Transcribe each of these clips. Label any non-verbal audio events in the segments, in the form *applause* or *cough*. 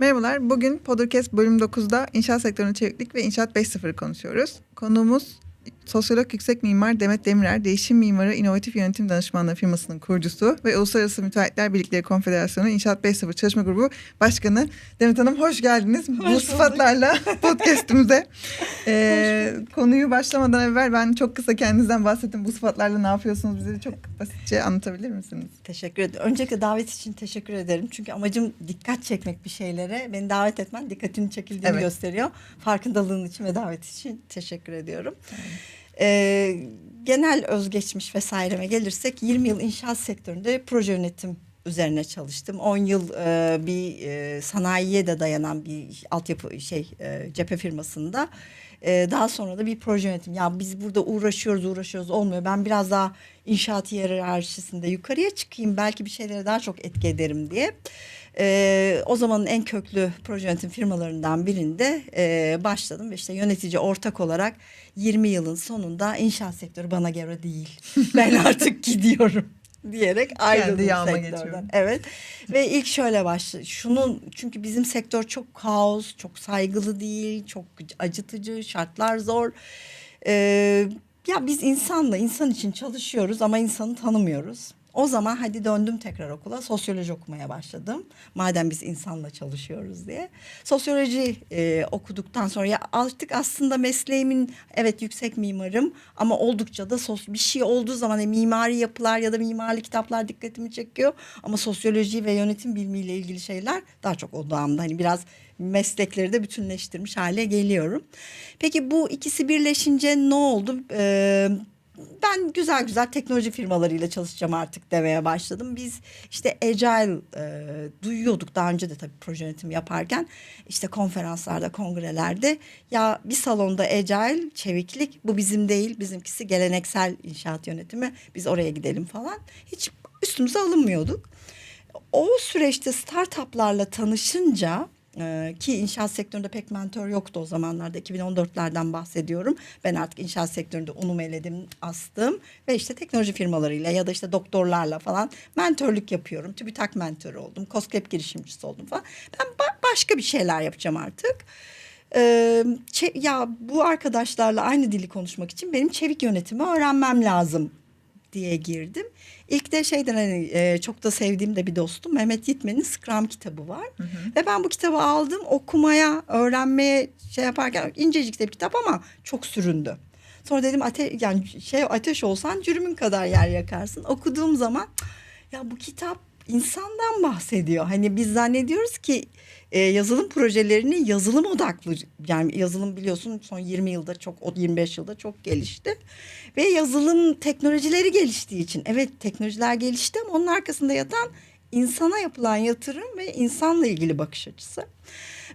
Merhabalar. Bugün Podcast bölüm 9'da inşaat sektörünü çeviklik ve inşaat 5.0'ı konuşuyoruz. Konuğumuz sosyolog yüksek mimar Demet Demirer, değişim mimarı inovatif yönetim danışmanlığı firmasının kurucusu ve Uluslararası Müteahhitler Birlikleri Konfederasyonu İnşaat 5.0 Çalışma Grubu Başkanı. Demet Hanım hoş geldiniz. Bu bulduk. sıfatlarla *laughs* podcastimize. Ee, konuyu başlamadan evvel ben çok kısa kendinizden bahsettim. Bu sıfatlarla ne yapıyorsunuz bize çok basitçe anlatabilir misiniz? Teşekkür ederim. Öncelikle davet için teşekkür ederim. Çünkü amacım dikkat çekmek bir şeylere. Beni davet etmen dikkatinin çekildiğini Evet. gösteriyor. Farkındalığın için ve davet için teşekkür ediyorum. Ee, genel özgeçmiş vesaireme gelirsek 20 yıl inşaat sektöründe proje yönetim üzerine çalıştım. 10 yıl e, bir e, sanayiye de dayanan bir altyapı şey e, cephe firmasında. E, daha sonra da bir proje yönetim. Ya biz burada uğraşıyoruz uğraşıyoruz olmuyor. Ben biraz daha inşaat hiyerarşisinde yukarıya çıkayım. Belki bir şeylere daha çok etki ederim diye. E, o zamanın en köklü proje yönetim firmalarından birinde e, başladım. Ve işte yönetici ortak olarak 20 yılın sonunda inşaat sektörü bana göre değil. *laughs* Ben artık gidiyorum *laughs* diyerek ayrıldım sektörden. geçiyorum. Evet. Ve ilk şöyle başladı. Şunun çünkü bizim sektör çok kaos, çok saygılı değil, çok acıtıcı, şartlar zor. Ee, ya biz insanla insan için çalışıyoruz ama insanı tanımıyoruz. O zaman hadi döndüm tekrar okula sosyoloji okumaya başladım. Madem biz insanla çalışıyoruz diye. Sosyoloji e, okuduktan sonra ya artık aslında mesleğimin evet yüksek mimarım ama oldukça da sos, bir şey olduğu zaman e, mimari yapılar ya da mimari kitaplar dikkatimi çekiyor. Ama sosyoloji ve yönetim bilimiyle ilgili şeyler daha çok odağımda. Hani biraz meslekleri de bütünleştirmiş hale geliyorum. Peki bu ikisi birleşince ne oldu? Ee, ben güzel güzel teknoloji firmalarıyla çalışacağım artık demeye başladım. Biz işte Agile e, duyuyorduk daha önce de tabii proje yönetim yaparken işte konferanslarda, kongrelerde ya bir salonda Agile, çeviklik bu bizim değil, bizimkisi geleneksel inşaat yönetimi. Biz oraya gidelim falan. Hiç üstümüze alınmıyorduk. O süreçte startuplarla tanışınca e, ki inşaat sektöründe pek mentor yoktu o zamanlarda 2014'lerden bahsediyorum. Ben artık inşaat sektöründe unumu eledim, astım ve işte teknoloji firmalarıyla ya da işte doktorlarla falan mentörlük yapıyorum. TÜBİTAK mentörü oldum, COSGAP girişimcisi oldum falan. Ben ba- başka bir şeyler yapacağım artık. Ee, ya bu arkadaşlarla aynı dili konuşmak için benim çevik yönetimi öğrenmem lazım diye girdim. İlk de şeyden hani e, çok da sevdiğim de bir dostum Mehmet Yitmen'in Scrum kitabı var. Ve ben bu kitabı aldım okumaya, öğrenmeye şey yaparken incecik de bir kitap ama çok süründü. Sonra dedim ate yani şey ateş olsan cürümün kadar yer yakarsın. Okuduğum zaman "Cık, ya bu kitap insandan bahsediyor. Hani biz zannediyoruz ki e, yazılım projelerini yazılım odaklı yani yazılım biliyorsun son 20 yılda çok o 25 yılda çok gelişti. Ve yazılım teknolojileri geliştiği için evet teknolojiler gelişti ama onun arkasında yatan insana yapılan yatırım ve insanla ilgili bakış açısı.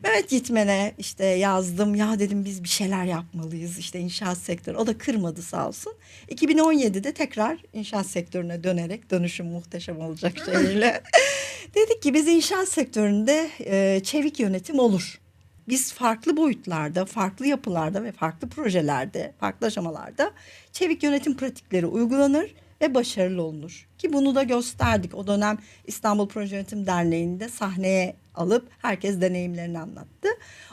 Mehmet Gitmen'e işte yazdım. Ya dedim biz bir şeyler yapmalıyız işte inşaat sektörü. O da kırmadı sağ olsun. 2017'de tekrar inşaat sektörüne dönerek dönüşüm muhteşem olacak şeyle. *laughs* Dedik ki biz inşaat sektöründe e, çevik yönetim olur. Biz farklı boyutlarda, farklı yapılarda ve farklı projelerde, farklı aşamalarda çevik yönetim pratikleri uygulanır ve başarılı olunur. Ki bunu da gösterdik. O dönem İstanbul Proje Yönetim Derneği'nde sahneye alıp herkes deneyimlerini anlattı.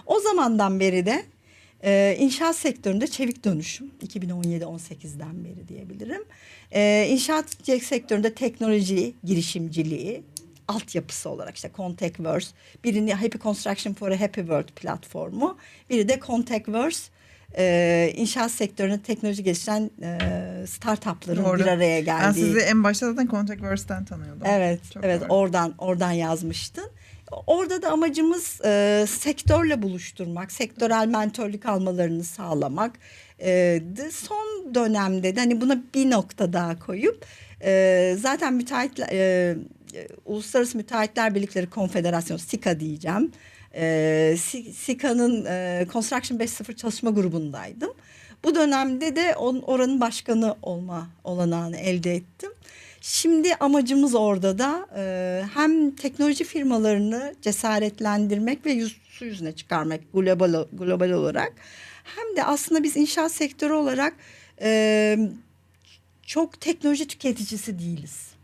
O zamandan beri de e, inşaat sektöründe çevik dönüşüm 2017-18'den beri diyebilirim. E, inşaat sektöründe teknoloji girişimciliği altyapısı olarak işte Contactverse, birini Happy Construction for a Happy World platformu, biri de Contactverse e, inşaat sektöründe teknoloji geliştiren e, startupların Doğru. bir araya Ben geldiği. sizi en başta zaten Contactverse'den tanıyordum. Evet, Çok evet doğru. oradan oradan yazmıştın. Orada da amacımız e, sektörle buluşturmak, sektörel mentörlük almalarını sağlamak. E, de son dönemde de hani buna bir nokta daha koyup e, zaten müteahhitler, e, e, Uluslararası Müteahhitler Birlikleri Konfederasyonu SİKA diyeceğim. E, Si- SİKA'nın e, Construction 5.0 çalışma grubundaydım. Bu dönemde de on, oranın başkanı olma olanağını elde ettim. Şimdi amacımız orada da e, hem teknoloji firmalarını cesaretlendirmek ve yüz, su yüzüne çıkarmak global global olarak hem de aslında biz inşaat sektörü olarak e, çok teknoloji tüketicisi değiliz.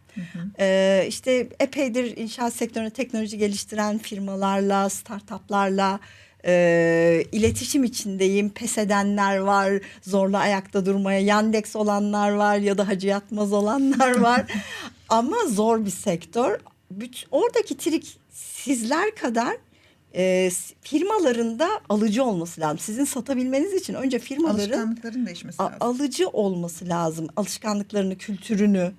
Ee, işte epeydir inşaat sektöründe teknoloji geliştiren firmalarla, startuplarla e, iletişim içindeyim. Pes edenler var, zorla ayakta durmaya Yandex olanlar var ya da hacı yatmaz olanlar var. *laughs* Ama zor bir sektör. Büt- oradaki trik sizler kadar e, s- firmaların da alıcı olması lazım. Sizin satabilmeniz için önce firmaların Alışkanlıkların değişmesi lazım. alıcı olması lazım. Alışkanlıklarını, kültürünü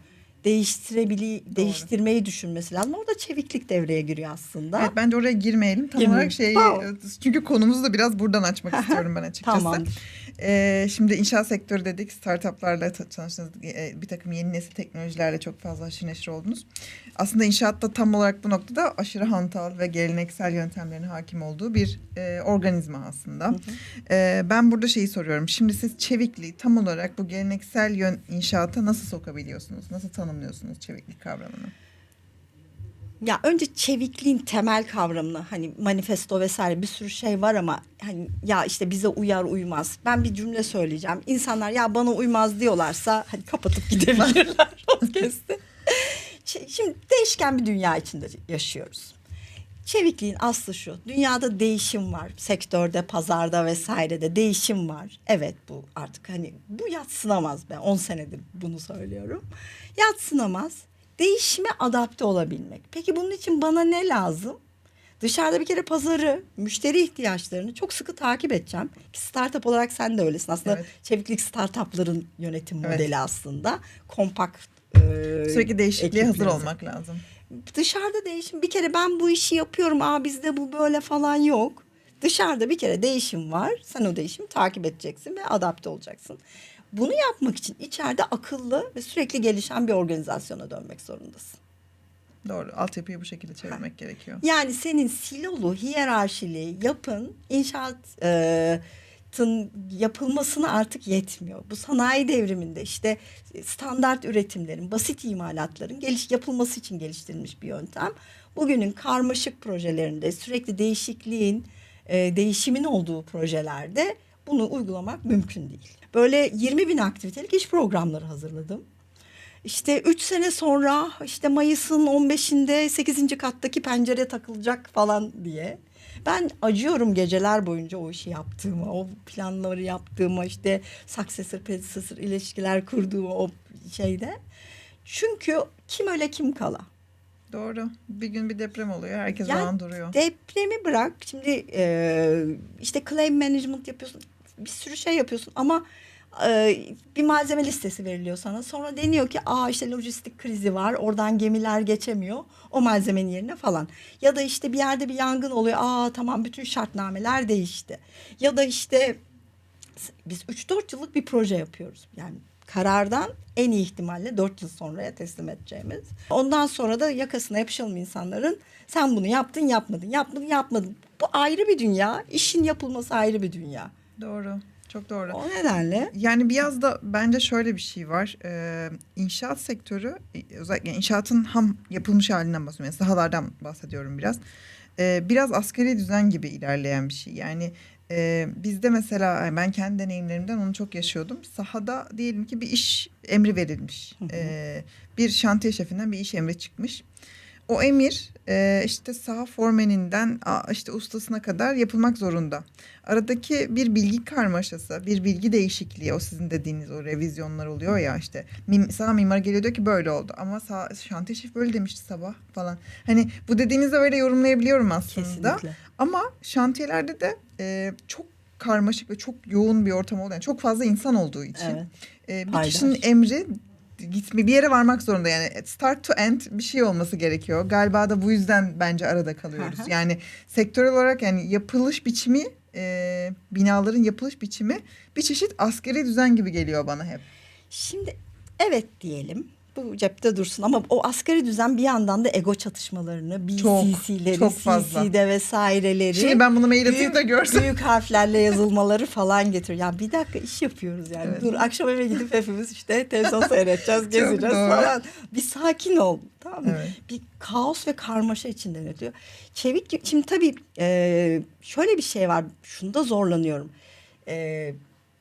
değiştirebili değiştirmeyi düşünmesi lazım. Orada çeviklik devreye giriyor aslında. Evet bence oraya girmeyelim. Tam Girmeyelim. olarak şey Tamam. çünkü konumuzu da biraz buradan açmak istiyorum ben açıkçası. Tamamdır. Ee, şimdi inşaat sektörü dedik. Startuplarla ta- tanıştınız. Ee, bir takım yeni nesil teknolojilerle çok fazla haşır neşir oldunuz. Aslında inşaatta tam olarak bu noktada aşırı hantal ve geleneksel yöntemlerin hakim olduğu bir e, organizma aslında. Ee, ben burada şeyi soruyorum. Şimdi siz çevikliği tam olarak bu geleneksel yön inşaata nasıl sokabiliyorsunuz? Nasıl tanımlıyorsunuz çeviklik kavramını? Ya önce çevikliğin temel kavramını hani manifesto vesaire bir sürü şey var ama hani ya işte bize uyar uymaz. Ben bir cümle söyleyeceğim. İnsanlar ya bana uymaz diyorlarsa hani kapatıp gidebilirler *laughs* podcast'i. Şimdi değişken bir dünya içinde yaşıyoruz. Çevikliğin aslı şu. Dünyada değişim var. Sektörde, pazarda vesairede değişim var. Evet bu artık hani bu yatsınamaz. Ben 10 senedir bunu söylüyorum. Yatsınamaz. Değişime adapte olabilmek. Peki bunun için bana ne lazım? Dışarıda bir kere pazarı, müşteri ihtiyaçlarını çok sıkı takip edeceğim. Ki startup olarak sen de öylesin. Aslında Evet. çeviklik startupların yönetim Evet. modeli aslında. Kompakt e, Sürekli değişikliğe hazır ekipleri. olmak lazım. Dışarıda değişim bir kere ben bu işi yapıyorum. Aa bizde bu böyle falan yok. Dışarıda bir kere değişim var. Sen o değişimi takip edeceksin ve adapte olacaksın. Bunu yapmak için içeride akıllı ve sürekli gelişen bir organizasyona dönmek zorundasın. Doğru. Altyapıyı bu şekilde çevirmek gerekiyor. Yani senin silolu, hiyerarşili yapın inşaatın yapılmasına artık yetmiyor. Bu sanayi devriminde işte standart üretimlerin, basit imalatların geliş yapılması için geliştirilmiş bir yöntem. Bugünün karmaşık projelerinde sürekli değişikliğin, e, değişimin olduğu projelerde bunu uygulamak mümkün değil. Böyle 20 bin aktivitelik iş programları hazırladım. İşte 3 sene sonra işte Mayıs'ın 15'inde 8. kattaki pencere takılacak falan diye. Ben acıyorum geceler boyunca o işi yaptığıma, o planları yaptığıma, işte successor predecessor ilişkiler kurduğuma o şeyde. Çünkü kim öyle kim kala. Doğru. Bir gün bir deprem oluyor. Herkes Yani o an duruyor. Depremi bırak. Şimdi e, işte claim management yapıyorsun. Bir sürü şey yapıyorsun ama bir malzeme listesi veriliyor sana. Sonra deniyor ki aa işte lojistik krizi var. Oradan gemiler geçemiyor. O malzemenin yerine falan. Ya da işte bir yerde bir yangın oluyor. Aa tamam bütün şartnameler değişti. Ya da işte biz 3-4 yıllık bir proje yapıyoruz. Yani karardan en iyi ihtimalle 4 yıl sonraya teslim edeceğimiz. Ondan sonra da yakasına yapışalım insanların. Sen bunu yaptın yapmadın, yapmadın yapmadın. Bu ayrı bir dünya. İşin yapılması ayrı bir dünya. Doğru. Çok doğru. O nedenle Yani biraz da bence şöyle bir şey var. Ee, inşaat sektörü özellikle inşaatın ham yapılmış halinden bahsediyorum. Yani sahalardan bahsediyorum biraz. Ee, biraz askeri düzen gibi ilerleyen bir şey. Yani e, bizde mesela yani ben kendi deneyimlerimden onu çok yaşıyordum. Sahada diyelim ki bir iş emri verilmiş. Hı hı. Ee, bir şantiye şefinden bir iş emri çıkmış. O emir e, işte saha formeninden işte ustasına kadar yapılmak zorunda. Aradaki bir bilgi karmaşası, bir bilgi değişikliği o sizin dediğiniz o revizyonlar oluyor ya işte. Mim, saha mimar geliyor diyor ki böyle oldu ama sağ, şantiye şef böyle demişti sabah falan. Hani bu dediğinizi öyle yorumlayabiliyorum aslında. kesinlikle. Ama şantiyelerde de e, çok karmaşık ve çok yoğun bir ortam olduğu yani çok fazla insan olduğu için Evet. e, bir Paydaş. kişinin emri gitme bir yere varmak zorunda yani start to end bir şey olması gerekiyor. Galiba da bu yüzden bence arada kalıyoruz. Yani sektörel olarak yani yapılış biçimi e, binaların yapılış biçimi bir çeşit askeri düzen gibi geliyor bana hep. Şimdi evet diyelim. Bu cepte dursun ama o asgari düzen bir yandan da ego çatışmalarını, Çok, BCC'leri, çok fazla. CC'de vesaireleri. Şimdi ben bunu mail atayım da görsün. büyük harflerle yazılmaları falan getiriyor. Ya bir dakika iş yapıyoruz yani. Evet. Dur akşam eve gidip hepimiz işte televizyon seyredeceğiz, *laughs* gezeceğiz falan. Bir sakin ol. Tamam mı? Evet. Bir kaos ve karmaşa içinde yönetiyor. Çevik şimdi tabii e, şöyle bir şey var. Şunda zorlanıyorum. E,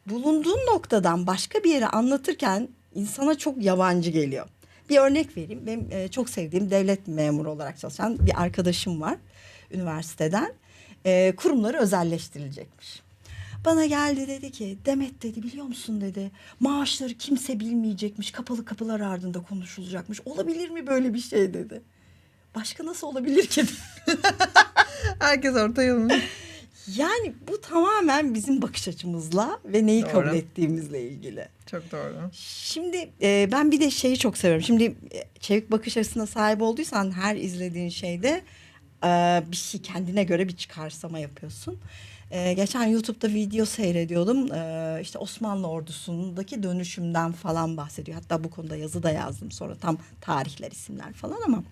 bulunduğun noktadan başka bir yere anlatırken insana çok yabancı geliyor. Bir örnek vereyim. Benim e, çok sevdiğim devlet memuru olarak çalışan bir arkadaşım var üniversiteden. E, kurumları özelleştirilecekmiş. Bana geldi dedi ki Demet dedi biliyor musun dedi maaşları kimse bilmeyecekmiş kapalı kapılar ardında konuşulacakmış olabilir mi böyle bir şey dedi. Başka nasıl olabilir ki? *laughs* Herkes orta yolunu. Yani bu tamamen bizim bakış açımızla ve neyi Doğru. kabul ettiğimizle ilgili. Çok doğru. Şimdi e, ben bir de şeyi çok seviyorum. Şimdi e, çevik bakış açısına sahip olduysan her izlediğin şeyde e, bir şey kendine göre bir çıkarsama yapıyorsun. E, geçen YouTube'da video seyrediyordum. E, işte Osmanlı ordusundaki dönüşümden falan bahsediyor. Hatta bu konuda yazı da yazdım sonra tam tarihler, isimler falan ama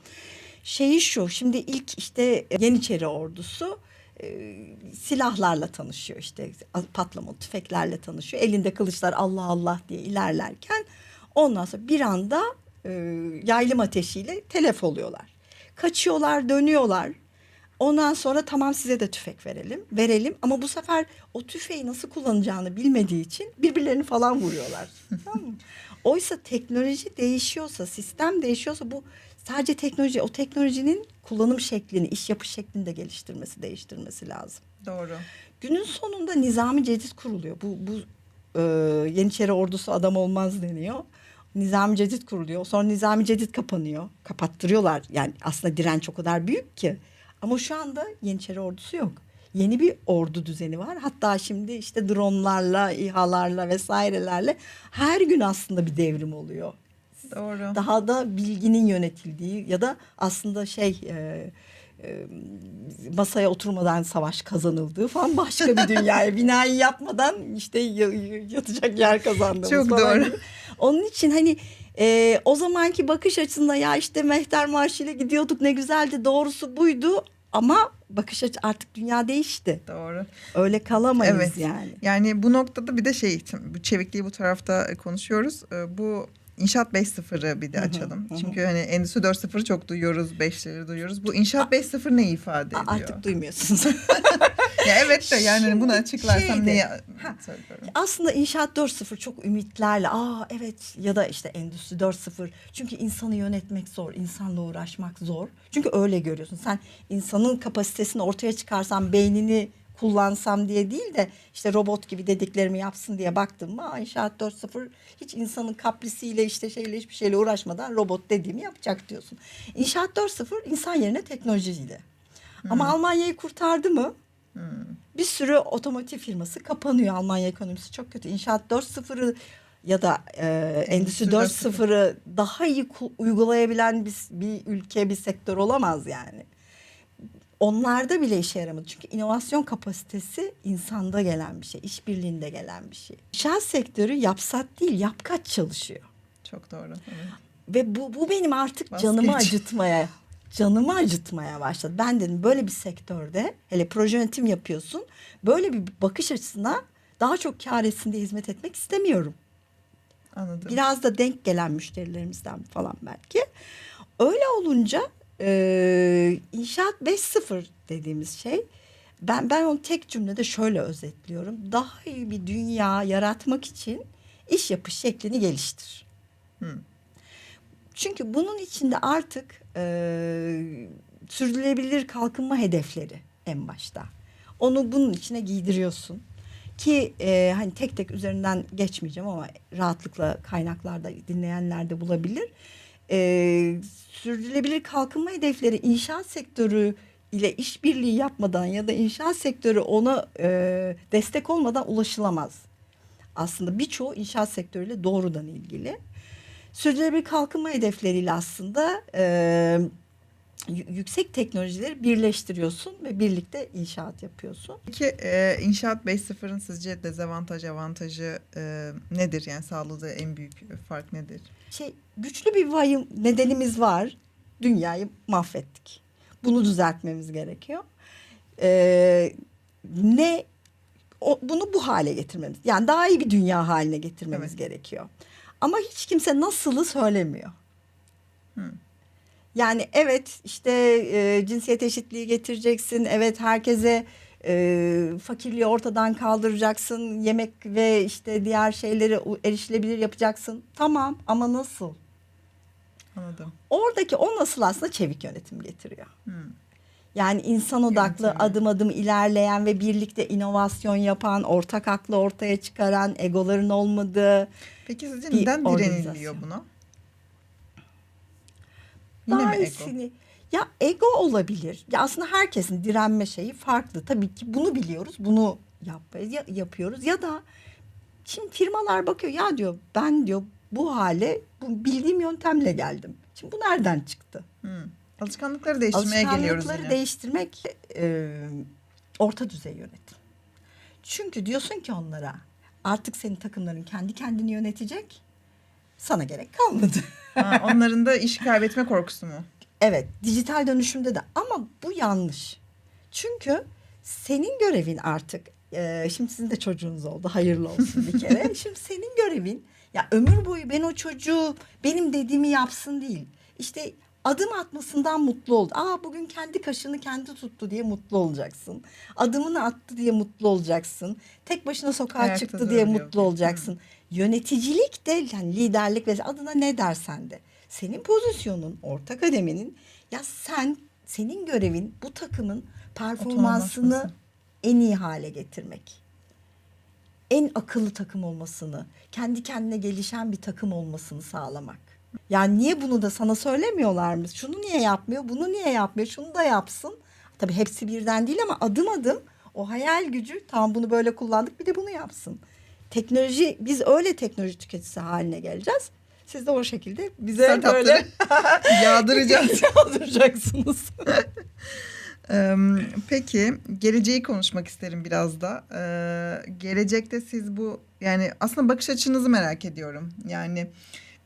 şeyi şu. Şimdi ilk işte Yeniçeri ordusu e, silahlarla tanışıyor işte patlamalı tüfeklerle tanışıyor. Elinde kılıçlar Allah Allah diye ilerlerken ondan sonra bir anda e, yaylım ateşiyle telef oluyorlar. Kaçıyorlar, dönüyorlar. Ondan sonra tamam size de tüfek verelim, verelim ama bu sefer o tüfeği nasıl kullanacağını bilmediği için birbirlerini falan vuruyorlar. *laughs* tamam mı? Oysa teknoloji değişiyorsa, sistem değişiyorsa bu sadece teknoloji, o teknolojinin kullanım şeklini, iş yapış şeklini de geliştirmesi, değiştirmesi lazım. Doğru. Günün sonunda nizami cedid kuruluyor. Bu, bu e, Yeniçeri ordusu adam olmaz deniyor. Nizami cedid kuruluyor. Sonra nizami cedid kapanıyor. Kapattırıyorlar. Yani aslında direnç o kadar büyük ki. Ama şu anda Yeniçeri ordusu yok. Yeni bir ordu düzeni var. Hatta şimdi işte dronlarla, İHA'larla vesairelerle her gün aslında bir devrim oluyor. Doğru. Daha da bilginin yönetildiği ya da aslında şey e, e, masaya oturmadan savaş kazanıldığı falan başka bir dünyaya *laughs* binayı yapmadan işte ya- ya- yatacak yer kazandığımız Çok doğru. gibi. Onun için hani e, o zamanki bakış açısında ya işte Mehter Marşı ile gidiyorduk ne güzeldi doğrusu buydu ama bakış açı artık dünya değişti. Doğru. Öyle kalamayız Evet. yani. Yani bu noktada bir de şey, bu çevikliği bu tarafta e, konuşuyoruz. E, Bu İnşaat 5.0'ı bir de açalım. hı hı. Çünkü hani Endüstri 4.0'ı çok duyuyoruz, 5'leri duyuyoruz. Bu İnşaat 5.0 ne ifade ediyor? Artık duymuyorsunuz. *laughs* ya evet de yani hani bunu Şimdi açıklarsam şeydi. neyi Ha. söylüyorum. Aslında inşaat 4.0 çok ümitlerle aa evet ya da işte endüstri 4.0 çünkü insanı yönetmek zor insanla uğraşmak zor çünkü öyle görüyorsun sen insanın kapasitesini ortaya çıkarsan beynini kullansam diye değil de işte robot gibi dediklerimi yapsın diye baktım mı aa, inşaat 4.0 hiç insanın kaprisiyle işte şeyle hiçbir şeyle uğraşmadan robot dediğimi yapacak diyorsun. İnşaat 4.0 insan yerine teknolojiyle. Ama Almanya'yı kurtardı mı? bir sürü otomotiv firması kapanıyor. Almanya ekonomisi çok kötü. İnşaat 4.0'ı ya da e, Endüstri Endüstri 4.0'ı daha iyi uygulayabilen bir, bir ülke, bir sektör olamaz yani. Onlarda bile işe yaramadı. Çünkü inovasyon kapasitesi insanda gelen bir şey, işbirliğinde gelen bir şey. İnşaat sektörü yapsat değil, yapkaç çalışıyor. Çok doğru. Evet. Ve bu, bu benim artık Vazgeç. canımı acıtmaya, canımı acıtmaya başladı. Ben dedim böyle bir sektörde hele proje yönetim yapıyorsun. Böyle bir bakış açısına daha çok kar etsin diye hizmet etmek istemiyorum. Anladım. Biraz da denk gelen müşterilerimizden falan belki. Öyle olunca e, inşaat 5.0 dediğimiz şey ben ben onu tek cümlede şöyle özetliyorum. Daha iyi bir dünya yaratmak için iş yapış şeklini geliştir. Hı. Çünkü bunun içinde artık e, sürdürülebilir kalkınma hedefleri en başta. Onu bunun içine giydiriyorsun. Ki e, hani tek tek üzerinden geçmeyeceğim ama rahatlıkla kaynaklarda dinleyenler de bulabilir. E, sürdürülebilir kalkınma hedefleri inşaat sektörü ile işbirliği yapmadan ya da inşaat sektörü ona e, destek olmadan ulaşılamaz. Aslında birçoğu inşaat sektörüyle doğrudan ilgili. Sürdürülebilir kalkınma hedefleriyle aslında e, yüksek teknolojileri birleştiriyorsun ve birlikte inşaat yapıyorsun. Peki e, İnşaat 5.0'ın sizce dezavantaj avantajı e, nedir? Yani sağladığı en büyük fark nedir? Şey güçlü bir vayım nedenimiz var. Dünyayı mahvettik. Bunu düzeltmemiz gerekiyor. E, ne o, bunu bu hale getirmemiz. Yani daha iyi bir dünya haline getirmemiz Evet. gerekiyor. Ama hiç kimse nasılı söylemiyor. Hı. Yani evet işte e, cinsiyet eşitliği getireceksin. Evet herkese e, fakirliği ortadan kaldıracaksın. Yemek ve işte diğer şeyleri erişilebilir yapacaksın. Tamam ama nasıl? Anladım. Oradaki o nasıl aslında çevik yönetim getiriyor. Hmm. Yani insan odaklı, Yönetimi. adım adım ilerleyen ve birlikte inovasyon yapan, ortak aklı ortaya çıkaran, egoların olmadığı. Peki sizce neden direniliyor buna? Yine mi ego? Ya ego olabilir. Ya aslında herkesin direnme şeyi farklı. Tabii ki bunu biliyoruz. Bunu yap, ya- yapıyoruz. Ya da şimdi firmalar bakıyor ya diyor ben diyor bu hale bu bildiğim yöntemle geldim. Şimdi bu nereden çıktı? Hmm. Alışkanlıkları değiştirmeye geliyoruz Alışkanlıkları değiştirmek e, orta düzey yönetim. Çünkü diyorsun ki onlara artık senin takımların kendi kendini yönetecek. Sana gerek kalmadı. *laughs* Ha, onların da iş kaybetme korkusu mu? Evet, dijital dönüşümde de ama bu yanlış. Çünkü senin görevin artık e, şimdi sizin de çocuğunuz oldu. Hayırlı olsun bir kere. *laughs* şimdi senin görevin ya ömür boyu ben o çocuğu benim dediğimi yapsın değil. İşte adım atmasından mutlu oldu. Aa bugün kendi kaşını kendi tuttu diye mutlu olacaksın. Adımını attı diye mutlu olacaksın. Tek başına sokağa Ayakta çıktı diye mutlu olacaksın. Yöneticilik de yani liderlik ve adına ne dersen de. Senin pozisyonun orta kademenin ya sen senin görevin bu takımın performansını en iyi hale getirmek. En akıllı takım olmasını, kendi kendine gelişen bir takım olmasını sağlamak. Yani niye bunu da sana söylemiyorlar mı? Şunu niye yapmıyor, bunu niye yapmıyor, şunu da yapsın. Tabii hepsi birden değil ama adım adım o hayal gücü tam bunu böyle kullandık bir de bunu yapsın. Teknoloji biz öyle teknoloji tüketicisi haline geleceğiz. Siz de o şekilde bize Startupları böyle *laughs* yağdıracağız. *laughs* yağdıracaksınız. *laughs* Peki geleceği konuşmak isterim biraz da. Eee, gelecekte siz bu yani aslında bakış açınızı merak ediyorum. Yani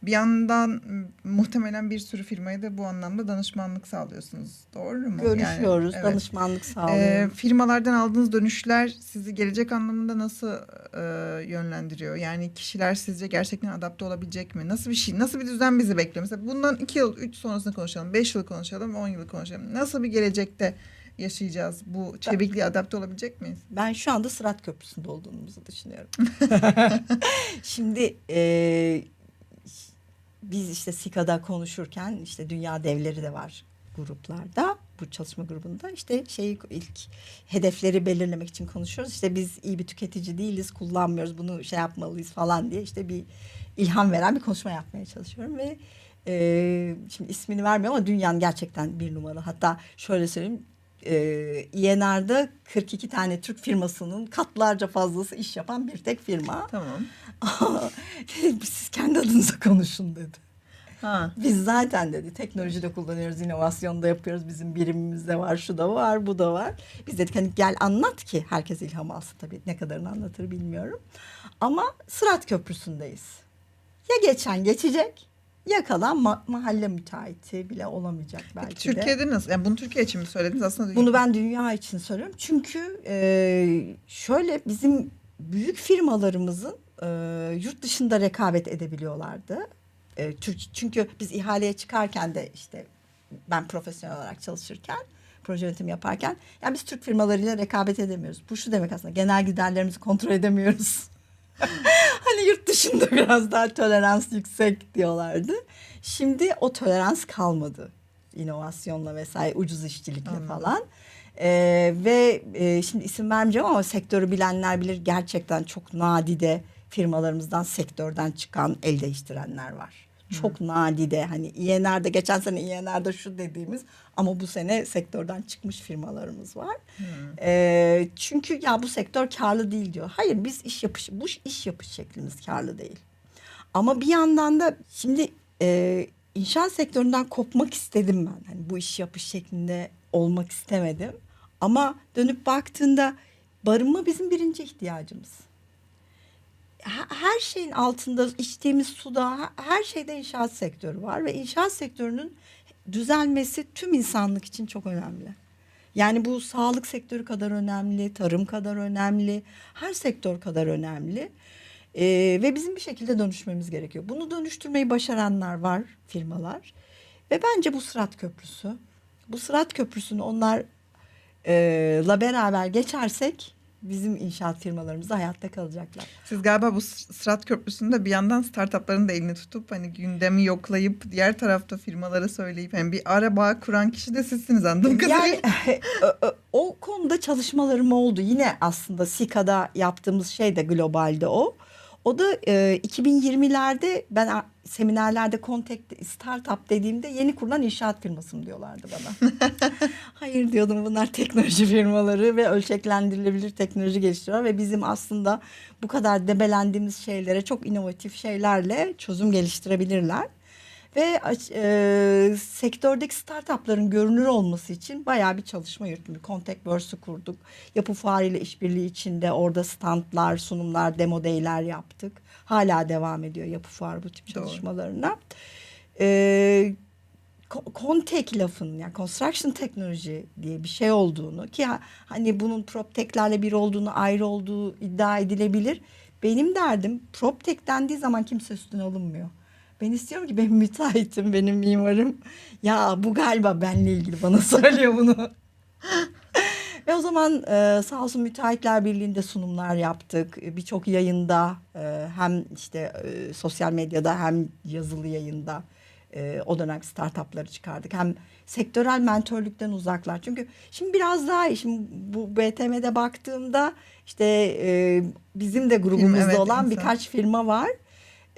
bir yandan muhtemelen bir sürü firmaya da bu anlamda danışmanlık sağlıyorsunuz. Doğru mu? Yani, Görüşüyoruz, evet. danışmanlık Eee, sağlıyoruz. firmalardan aldığınız dönüşler sizi gelecek anlamında nasıl eee, yönlendiriyor? Yani kişiler sizce gerçekten adapte olabilecek mi? Nasıl bir şey, nasıl bir düzen bizi bekliyor? Mesela bundan iki yıl, üç sonrasını konuşalım, beş yıl konuşalım, on yılı konuşalım. Nasıl bir gelecekte yaşayacağız? Bu çevikliğe adapte olabilecek miyiz? Ben şu anda Sırat Köprüsü'nde olduğumuzu düşünüyorum. *laughs* *laughs* Şimdi e, biz işte SİKA'da konuşurken işte dünya devleri de var gruplarda bu çalışma grubunda işte şey ilk hedefleri belirlemek için konuşuyoruz. İşte biz iyi bir tüketici değiliz, kullanmıyoruz, bunu şey yapmalıyız falan diye işte bir ilham veren bir konuşma yapmaya çalışıyorum ve e, şimdi ismini vermiyorum ama dünyanın gerçekten bir numaralı. Hatta şöyle söyleyeyim e, INR'da 42 tane Türk firmasının katlarca fazlası iş yapan bir tek firma. Tamam. *laughs* Siz kendi adınıza konuşun dedi. Ha. Biz zaten dedi teknolojide kullanıyoruz, inovasyonda yapıyoruz. Bizim birimimizde var, şu da var, bu da var. Biz dedik hani gel anlat ki herkes ilham alsın tabii. Ne kadarını anlatır bilmiyorum. Ama Sırat Köprüsü'ndeyiz. Ya geçen geçecek ya kalan ma- mahalle müteahhiti bile olamayacak belki Peki de. Türkiye'de nasıl? Yani bunu Türkiye için mi söylediniz aslında? dünya- Bunu ben dünya için söylüyorum. Çünkü e, şöyle bizim büyük firmalarımızın e, yurt dışında rekabet edebiliyorlardı. E, Türk, çünkü biz ihaleye çıkarken de işte ben profesyonel olarak çalışırken proje yönetimi yaparken yani biz Türk firmalarıyla rekabet edemiyoruz. Bu şu demek aslında genel giderlerimizi kontrol edemiyoruz. *laughs* hani yurt dışında *laughs* biraz daha tolerans yüksek diyorlardı. Şimdi o tolerans kalmadı. İnovasyonla vesaire ucuz işçilikle Anladım. falan. Ee, ve e, şimdi isim vermeyeceğim ama sektörü bilenler bilir gerçekten çok nadide firmalarımızdan sektörden çıkan el değiştirenler var. Çok nadide hani İYNR'de geçen sene İYNR'de şu dediğimiz ama bu sene sektörden çıkmış firmalarımız var. Ee, çünkü ya bu sektör karlı değil diyor. Hayır biz iş yapış bu iş yapış şeklimiz karlı değil. Ama bir yandan da şimdi e, inşaat sektöründen kopmak istedim ben. Hani bu iş yapış şeklinde olmak istemedim. Ama dönüp baktığında barınma bizim birinci ihtiyacımız. Her- şeyin altında içtiğimiz suda her şeyde inşaat sektörü var ve inşaat sektörünün düzelmesi tüm insanlık için çok önemli. Yani bu sağlık sektörü kadar önemli, tarım kadar önemli, her sektör kadar önemli. Ee, ve bizim bir şekilde dönüşmemiz gerekiyor. Bunu dönüştürmeyi başaranlar var, firmalar. Ve bence bu Sırat Köprüsü. Bu Sırat Köprüsü'nü onlar e, beraber geçersek bizim inşaat firmalarımız da hayatta kalacaklar. Siz galiba bu Sırat Köprüsü'nde bir yandan startupların da elini tutup hani gündemi yoklayıp diğer tarafta firmalara söyleyip hani bir ara bağ kuran kişi de sizsiniz anladığım kadarıyla. Yani ö- ö- o konuda çalışmalarım oldu. Yine aslında SİKA'da yaptığımız şey de globalde o. O da e, 2020'lerde ben seminerlerde Contact Startup dediğimde yeni kurulan inşaat firmasım diyorlardı bana. *laughs* Hayır diyordum bunlar teknoloji firmaları ve ölçeklendirilebilir teknoloji geliştiriyor ve bizim aslında bu kadar debelendiğimiz şeylere çok inovatif şeylerle çözüm geliştirebilirler. Ve e, sektördeki startupların görünür olması için bayağı bir çalışma yürüttüm. Bir Contact Verse'ü kurduk. Yapı Fuarı ile işbirliği içinde orada standlar, sunumlar, demo day'ler yaptık. Hala devam ediyor Yapı Fuarı bu tip Doğru. çalışmalarına. E, ko- Contact lafın yani construction teknoloji diye bir şey olduğunu ki ha- hani bunun PropTech'lerle bir olduğunu ayrı olduğu iddia edilebilir. Benim derdim PropTech dendiği zaman kimse üstüne alınmıyor. Ben istiyorum ki benim müteahhitim, benim mimarım. Ya bu galiba benle ilgili bana *laughs* söylüyor bunu. Ve o zaman e, sağ olsun Müteahhitler Birliği'nde sunumlar yaptık. E, Birçok yayında e, hem işte e, sosyal medyada hem yazılı yayında e, o dönem startupları çıkardık. Hem sektörel mentörlükten uzaklar. Çünkü şimdi biraz daha iyi. Şimdi bu BTM'de baktığımda işte e, bizim de grubumuzda evet, olan insan. birkaç firma var.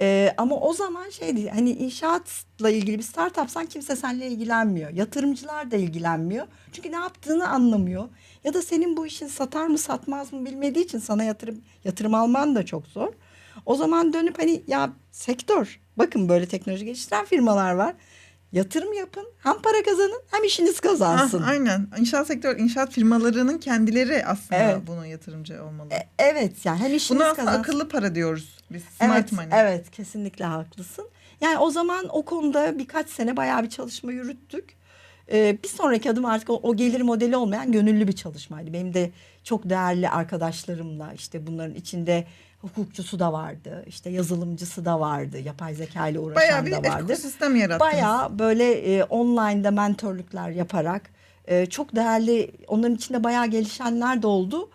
Ee, ama o zaman şeydi hani inşaatla ilgili bir startupsan kimse seninle ilgilenmiyor. Yatırımcılar da ilgilenmiyor. Çünkü ne yaptığını anlamıyor. Ya da senin bu işin satar mı satmaz mı bilmediği için sana yatırım yatırım alman da çok zor. O zaman dönüp hani ya sektör bakın böyle teknoloji geliştiren firmalar var. Yatırım yapın hem para kazanın hem işiniz kazansın. Ah, aynen. İnşaat sektör, inşaat firmalarının kendileri aslında Evet. bunun yatırımcı olmalı. E, evet yani hem işiniz Buna kazansın. akıllı para diyoruz biz. Smart Evet, money. evet kesinlikle haklısın. Yani o zaman o konuda birkaç sene bayağı bir çalışma yürüttük. Ee, bir sonraki adım artık o, o gelir modeli olmayan gönüllü bir çalışmaydı. Benim de çok değerli arkadaşlarımla işte bunların içinde hukukçusu da vardı, işte yazılımcısı da vardı, yapay zeka ile uğraşan Bayağı bir da vardı. ekosistem yarattınız. Bayağı böyle e, online'da mentorluklar yaparak e, çok değerli onların içinde bayağı gelişenler de oldu.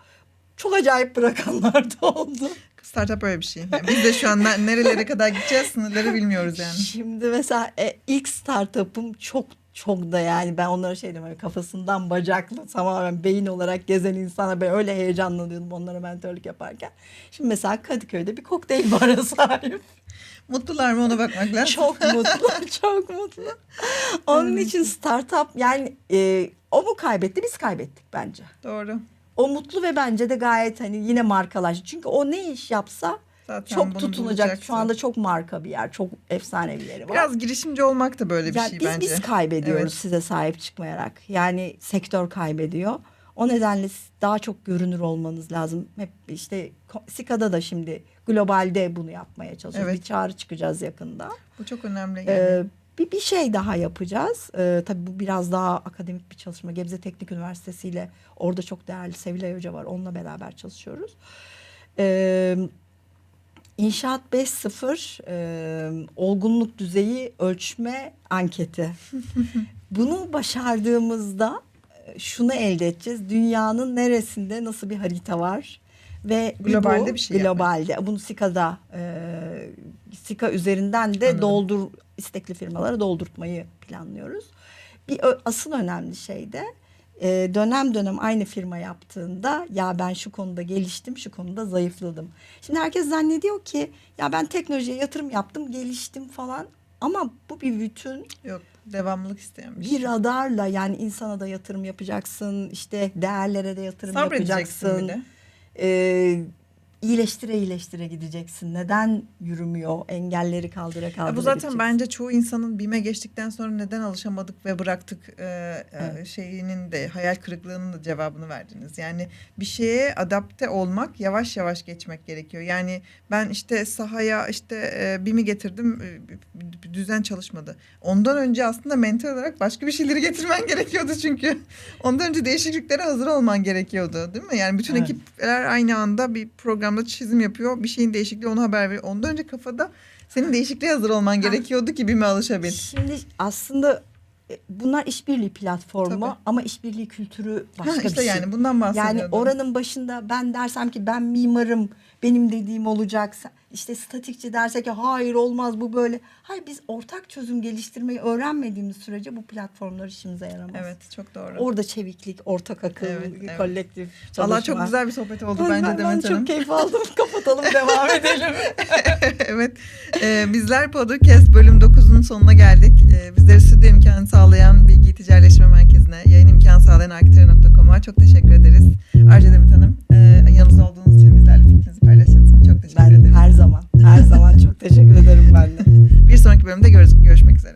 Çok acayip bırakanlar da oldu. Startup böyle bir şey. Yani biz de şu an ne- nerelere kadar gideceğiz sınırları bilmiyoruz yani. Şimdi mesela e, ilk startup'ım çok çok da yani ben onlara şey diyorum böyle kafasından bacaklı tamamen beyin olarak gezen insana ben öyle heyecanlanıyordum onlara mentörlük yaparken. Şimdi mesela Kadıköy'de bir kokteyl *laughs* bara sahip. Mutlular mı ona bakmak lazım. Çok mutlu, *laughs* çok mutlu. Onun için startup yani e, o mu kaybetti biz kaybettik bence. Doğru. O mutlu ve bence de gayet hani yine markalaştı. Çünkü o ne iş yapsa Zaten çok tutunacak. Şu anda çok marka bir yer. Çok efsane bir yeri var. Biraz girişimci olmak da böyle bir Yani şey biz, bence. biz kaybediyoruz Evet. size sahip çıkmayarak. Yani sektör kaybediyor. O nedenle daha çok görünür olmanız lazım. Hep işte Sika'da da şimdi globalde bunu yapmaya çalışıyoruz. Evet. Bir çağrı çıkacağız yakında. Bu çok önemli. Yani. Ee, bir, bir şey daha yapacağız. Ee, tabii bu biraz daha akademik bir çalışma. Gebze Teknik Üniversitesi ile orada çok değerli Sevilay Hoca var. Onunla beraber çalışıyoruz. Ee, İnşaat 5.0 e, olgunluk düzeyi ölçme anketi. *laughs* Bunu başardığımızda şunu elde edeceğiz. Dünyanın neresinde nasıl bir harita var ve Globalde bu, bir şey yapmak. globalde. Bunu SİKA'da e, SİKA üzerinden de Anladım. doldur istekli firmalara doldurtmayı planlıyoruz. Bir asıl önemli şey de e, dönem dönem aynı firma yaptığında ya ben şu konuda geliştim, şu konuda zayıfladım. Şimdi herkes zannediyor ki ya ben teknolojiye yatırım yaptım, geliştim falan. Ama bu bir bütün Yok devamlılık isteyen bir şey. bir radarla yani insana da yatırım yapacaksın, işte değerlere de yatırım yapacaksın. bir de. Ee, iyileştire iyileştire gideceksin. Neden yürümüyor? Engelleri kaldıra kaldıra Ya bu zaten gideceksin. bence çoğu insanın BİM'e geçtikten sonra neden alışamadık ve bıraktık e, e, Evet. şeyinin de hayal kırıklığının da cevabını verdiniz. Yani bir şeye adapte olmak yavaş yavaş geçmek gerekiyor. Yani ben işte sahaya işte e, BİM'i getirdim e, düzen çalışmadı. Ondan önce aslında mental olarak başka bir şeyleri getirmen *laughs* gerekiyordu çünkü. Ondan önce değişikliklere hazır olman gerekiyordu değil mi? Yani bütün Evet. ekipler aynı anda bir programda çizim yapıyor. Bir şeyin değişikliği onu haber veriyor. Ondan önce kafada senin değişikliğe hazır olman gerekiyordu ki BİM'e alışabil. Şimdi aslında e, bunlar işbirliği platformu Tabii. ama işbirliği kültürü başka Ha, işte bir şey. yani bundan bahsediyordum. Yani oranın başında ben dersem ki ben mimarım benim dediğim olacaksa işte statikçi derse ki hayır olmaz bu böyle. Hayır biz ortak çözüm geliştirmeyi öğrenmediğimiz sürece bu platformlar işimize yaramaz. Evet çok doğru. Orada çeviklik, ortak akıl, Evet, evet. kolektif çalışma. Allah çok güzel bir sohbet oldu Ben- bence ben, ben Demet Hanım. çok keyif aldım. *laughs* Kapatalım devam *laughs* edelim. *laughs* evet. Ee, bizler Podcast bölüm 9'un sonuna geldik. Ee, bizleri stüdyo imkanı sağlayan Bilgi Ticaretleşme Merkezi'ne, yayın imkanı sağlayan Arkitere.com'a çok teşekkür ederiz. Ayrıca Demet Hanım, e, yanımızda olduğunuz için bizlerle fikrinizi paylaştığınız için çok teşekkür Ben ederiz. her zaman, her zaman çok teşekkür ederim ben de. Bir sonraki bölümde görüş- görüşmek üzere.